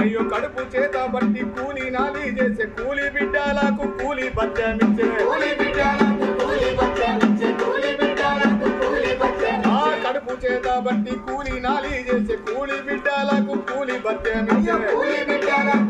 అయ్యో కడుపు చేత బట్టి కూలి నాలి చేసే కూలి బిడ్డలకు కూలి బద్దమిచ్చే. కూలి బిడ్డలకు కూలి బద్దమిచ్చే కూలి బిడ్డలకు కూలి బద్దమిచ్చే. ఆ కడుపు చేత బట్టి కూలి నాలి చేసే కూలి బిడ్డలకు కూలి బద్దమిచ్చే. కూలి బిడ్డలకు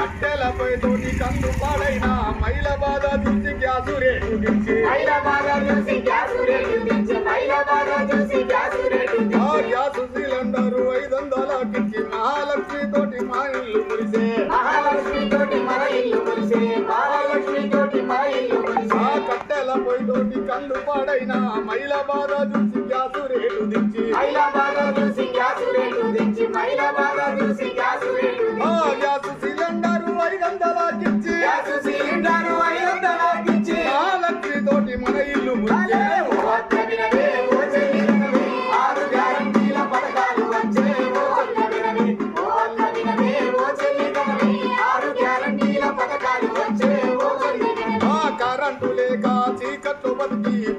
కట్టెలపై తోటి కన్ను పాడైన మైల బాధ చూసి గ్యాసు రేటు దించి మైల బాధ చూసి గ్యాసు రేటు దించి మైల బాధ చూసి గ్యాసు రేటు గ్యాసు మహిళల పోయితోటి కళ్ళు పాడైన మహిళ బాధ చూసి గ్యాసు రేటు దించి మహిళ బాధ చూసి గ్యాసు రేటు దించి. మహిళ బాధ చూసి గ్యాస్ రేటు గ్యాసు సిలిండర్ ఐదు వందలకిచ్చి గ్యాసు సిలిండర్ ఐదు వందలకిచ్చి మహాలక్ష్మి తోటి మన ఇల్లు ముందే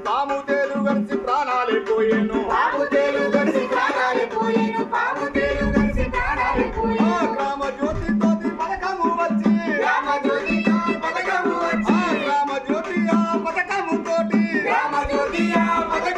పాము తేలు కలిసి ప్రాణాలే పోయేను. పాము తేలు కలిసి ప్రాణాలే పోయేను. పాము తేలు కలిసి ప్రాణాలే పోయేను. గ్రామ జ్యోతి తోటి పథకము వచ్చి. గ్రామ జ్యోతి పథకము వచ్చి. గ్రామ జ్యోతి ఆ పథకము తోటి. గ్రామ జ్యోతి ఆ పథకం